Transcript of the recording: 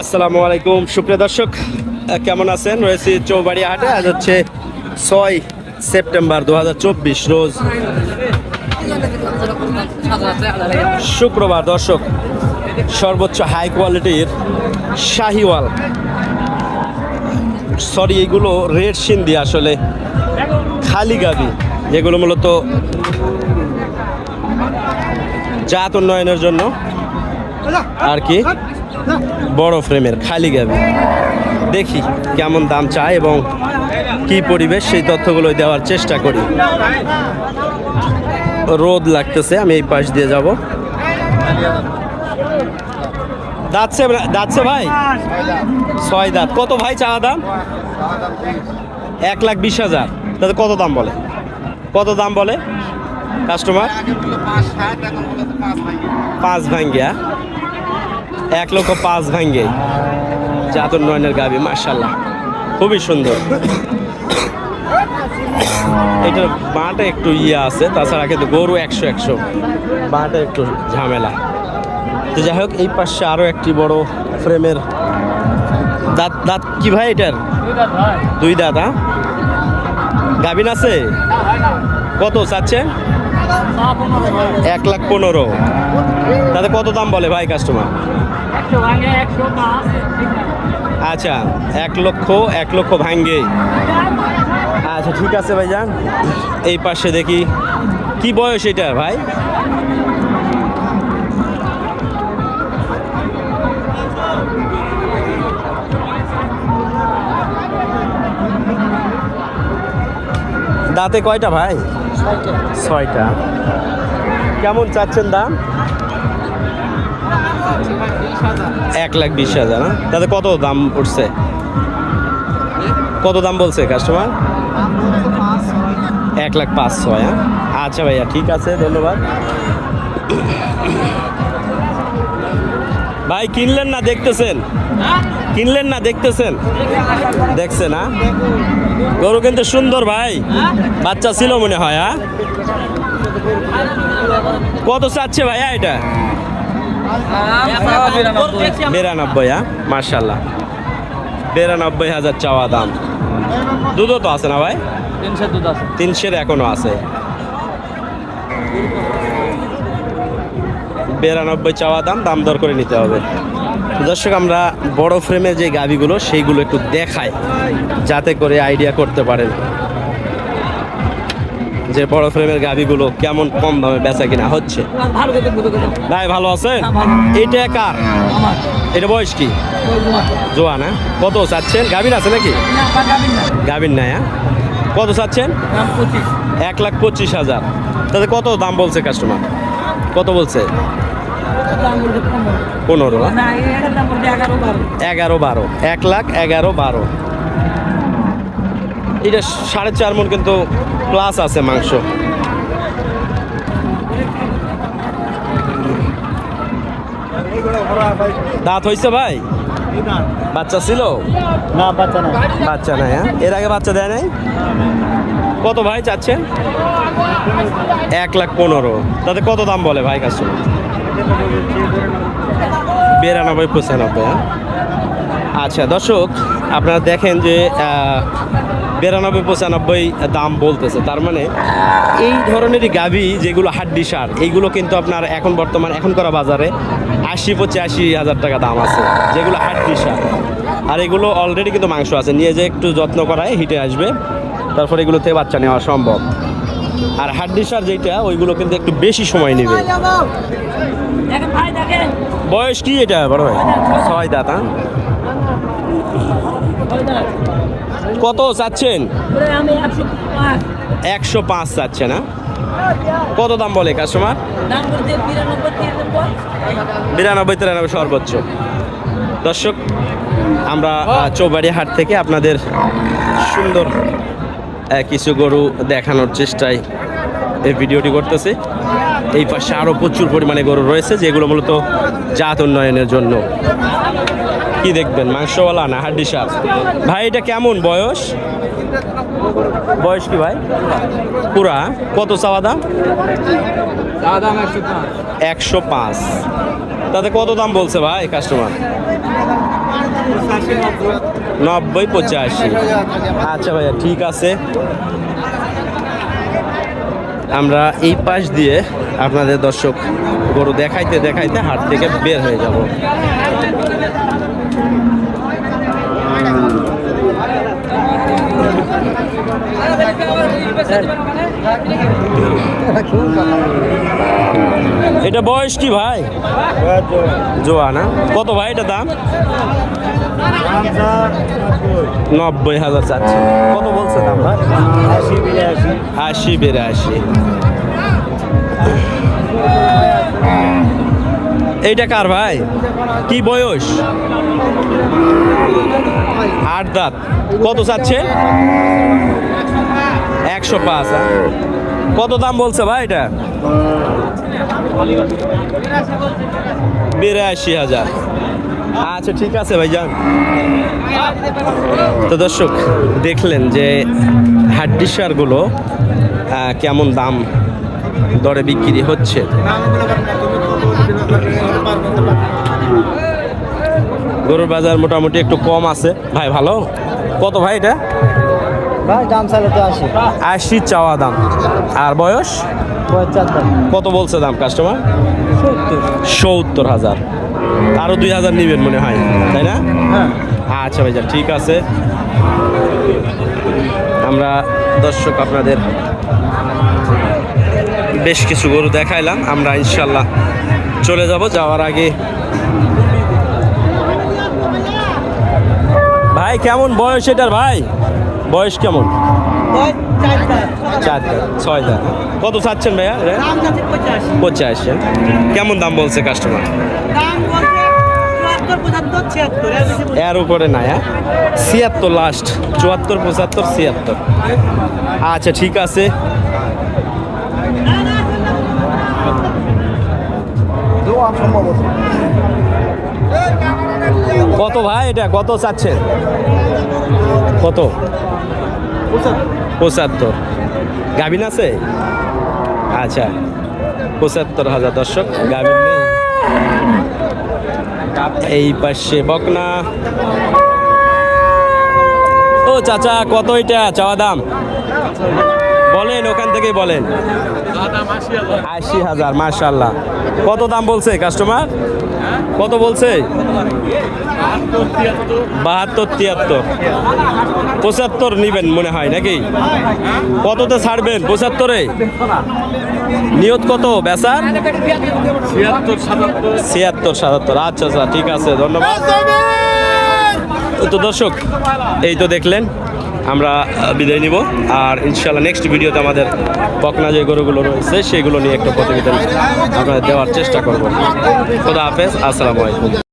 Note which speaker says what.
Speaker 1: আসসালামু আলাইকুম। সুপ্রিয় দর্শক কেমন আছেন? রয়েছি চৌবাড়ি হাটে আজ হচ্ছে ছয় সেপ্টেম্বর দু হাজার চব্বিশ রোজ শুক্রবার। দর্শক, সর্বোচ্চ হাই কোয়ালিটির শাহিওয়াল। সরি, এগুলো রেড সিন্ধি আসলে। খালি গাবি। যেগুলো মূলত জাত উন্নয়নের জন্য। আর কি? বড় ফ্রেমের খালি গাবি। দেখি কেমন দাম চায় এবং কি পরিবেশ, সেই তথ্যগুলো দেওয়ার চেষ্টা করি। রোদ লাগতেছে, আমি এই পাশ দিয়ে যাব। দাঁতছে দাঁতছে ভাই? ছয় দাঁত। কত ভাই চাওয়া দাম? এক লাখ বিশ হাজার। তাতে কত দাম বলে? কত দাম বলে? কাস্টমার? পাঁচ ভাঙ্গিয়া। এক লক্ষ পাঁচ ভাঙ্গে। জাতুর নয়নের গাবি মার্শাল্লাহ খুবই সুন্দর। এটার বাঁটা একটু ইয়ে আছে, তাছাড়া কিন্তু গরু একশো একশো। বাঁটা একটু ঝামেলা। তো যাই হোক, এই পাশে আরও একটি বড় ফ্রেমের দাঁত দাঁত কি ভাই এটার? দুই দাঁত হ্যাঁ? গাবিন আছে? কত চাচ্ছে? এক লাখ পনেরো। তাতে কত দাম বলে ভাই কাস্টমার? আচ্ছা এক লক্ষ এক লক্ষ ভাঙ্গে আচ্ছা ঠিক আছে ভাইজান। এই পাশে দেখি কি বয়স এটা ভাই? দাঁতে কয়টা ভাই? ছয়টা। কেমন চাচ্ছেন দাম? এক লাখ বিশ হাজার না তাতে কত দাম উঠছে? কত দাম বলছে কাস্টমার এক লাখ পাঁচ ছয় হ্যাঁ? আচ্ছা ভাইয়া, ঠিক আছে, ধন্যবাদ। ভাই, কিনলেন না দেখতেছেন? কিনলেন না দেখতেছেন? দেখছেন হ্যাঁ? গরু কিন্তু সুন্দর ভাই। বাচ্চা ছিল মনে হয় হ্যাঁ? কত চাচ্ছে ভাইয়া এটা? বিরানব্বই হ্যাঁ? মার্শাল্লাহ বিরানব্বই হাজার চাওয়া দাম। দুধও তো আছে না ভাই? তিনশের এখনও আছে। বিরানব্বই চাওয়া দাম দাম দর করে নিতে হবে। দর্শক আমরা বড় ফ্রেমের যে গাভিগুলো সেইগুলো একটু দেখাই যাতে করে আইডিয়া করতে পারেন। যে বড় ফ্রেমের গাভিগুলো কেমন কম দামে বেচা কিনা হচ্ছে। ভাই ভালো আছেন? এটা কার? এটা বয়স কি? জোয়ান। হ্যাঁ? কত চাচ্ছেন? গাভীর আছে নাকি? গাভীর নাই। হ্যাঁ? কত চাচ্ছেন? এক লাখ পঁচিশ হাজার। তাতে কত দাম বলছে কাস্টমার কত বলছে? পনেরো। হ্যাঁ? এগারো বারো। এক লাখ এগারো বারো। এটা সাড়ে চার মন কিন্তু প্লাস আছে মাংস। দাঁত হয়েছে ভাই? বাচ্চা ছিল?
Speaker 2: না বাচ্চা না
Speaker 1: বাচ্চা নাই হ্যাঁ? এর আগে বাচ্চা দেয় নাই? কত ভাই চাচ্ছেন? এক লাখ পনেরো। তাতে কত দাম বলে ভাই কাছে বিরানব্বই পঁচানব্বই হ্যাঁ? আচ্ছা দর্শক আপনারা দেখেন যে বিরানব্বই, পঁচানব্বই দাম বলতেছে। তার মানে এই ধরনেরই গাভি যেগুলো হাড্ডি সার, এইগুলো কিন্তু আপনার এখন বর্তমান এখন করা বাজারে আশি, পঁচাশি হাজার টাকা দাম আছে, যেগুলো হাড্ডি সার। আর এগুলো অলরেডি কিন্তু মাংস আছে, নিয়ে যে একটু যত্ন করায় হিটে আসবে, তারপর এগুলো থেকে বাচ্চা নেওয়া সম্ভব। আর হাড্ডি সার যেটা ওইগুলো কিন্তু একটু বেশি সময় নেবে। বয়স কি এটা, বড় ভাই? ছয় দাঁত হ্যাঁ? কত চাচ্ছেন?
Speaker 3: একশো পাঁচ।
Speaker 1: চাচ্ছে না কত দাম বলে কাস্টমার
Speaker 3: বিরানব্বই তিরানব্বই।
Speaker 1: সর্বোচ্চ। দর্শক আমরা চৌবাড়ি হাট থেকে আপনাদের সুন্দর কিছু গরু দেখানোর চেষ্টায় এই ভিডিওটি করতেছি। এই পাশে আরও প্রচুর পরিমাণে গরু রয়েছে যেগুলো মূলত জাত উন্নয়নের জন্য। কি দেখবেন? মাংসওয়ালা না হাড্ডি সার ভাই এটা কেমন বয়স? বয়স কি ভাই? পুরা কত চাওয়া দাম?
Speaker 2: একশো পাঁচ।
Speaker 1: তাতে কত দাম বলছে ভাই কাস্টমার? নব্বই পঁচাশি। আচ্ছা ভাইয়া ঠিক আছে। আমরা এই পাশ দিয়ে আপনাদের দর্শক গরু দেখাইতে দেখাইতে হাট থেকে বের হয়ে যাব। এটা বয়স কি ভাই? জোয়া না কত ভাই এটা দাম? নব্বই হাজার চাচ্ছে কত বলছে দাম ভাই আশি, বিরাশি। এইটা কার ভাই? কি বয়স? আট দাঁত। কত চাচ্ছে? একশো পাঁচ হ্যাঁ? কত দাম বলছে ভাই এটা? বিরাশি হাজার। আচ্ছা ঠিক আছে ভাইজান তো দর্শক, দেখলেন যে হাড্ডি সারগুলো কেমন দাম দরে বিক্রি হচ্ছে। গরুর বাজার মোটামুটি একটু কম আছে। ভাই ভালো? কত ভাই এটা?
Speaker 2: ভাই দাম চাইলে তো আসি
Speaker 1: আশি চাওয়া দাম। আর বয়স? কত বলছে দাম কাস্টমার
Speaker 2: সত্তর।
Speaker 1: হাজার। আরও দুই হাজার নেবেন মনে হয় তাই না?
Speaker 2: হ্যাঁ।
Speaker 1: আচ্ছা ভাইজান ঠিক আছে। আমরা দর্শক আপনাদের বেশ কিছু গরু দেখাইলাম। আমরা ইনশাল্লাহ চলে যাব। যাওয়ার আগে ভাই, কেমন বয়স এটার ভাই? বয়স কেমন? চার ছয় দাঁত। কত চাচ্ছেন ভাইয়া
Speaker 3: পঁচাশ।
Speaker 1: দাম কেমন দাম বলছে কাস্টমার
Speaker 3: দাম এর
Speaker 1: উপরে না। হ্যাঁ? ছিয়াত্তর লাস্ট চুয়াত্তর, পঁচাত্তর, ছিয়াত্তর। আচ্ছা ঠিক আছে। কত ভাই এটা? কত চাচ্ছেন কত? পঁচাত্তর। গাভিন আছে? আচ্ছা। পঁচাত্তর হাজার দর্শক, গাভিন এই পাশে বকনা। ও চাচা, কত এটা? চাওয়া দাম? বলেন, ওখান থেকেই বলেন। আশি হাজার মার্শাল্লাহ কত দাম বলছে কাস্টমার? কত বলছে? বাহাত্তর, তিয়াত্তর। পঁচাত্তর নিবেন মনে হয়, নাকি? কততে ছাড়বেন পঁচাত্তরে? নিয়ত কত বেচার? ছিয়াত্তর, সাতাত্তর। আচ্ছা আচ্ছা ঠিক আছে, ধন্যবাদ। তো দর্শক, এই তো দেখলেন আমরা বিদায় নিব। আর ইনশাল্লাহ নেক্সট ভিডিওতে আমাদের বকনা যে গরুগুলো রয়েছে, সেগুলো নিয়ে একটা প্রতিবেদন আপনাদের দেওয়ার চেষ্টা করব। খোদা হাফেজ, আসসালামু আলাইকুম।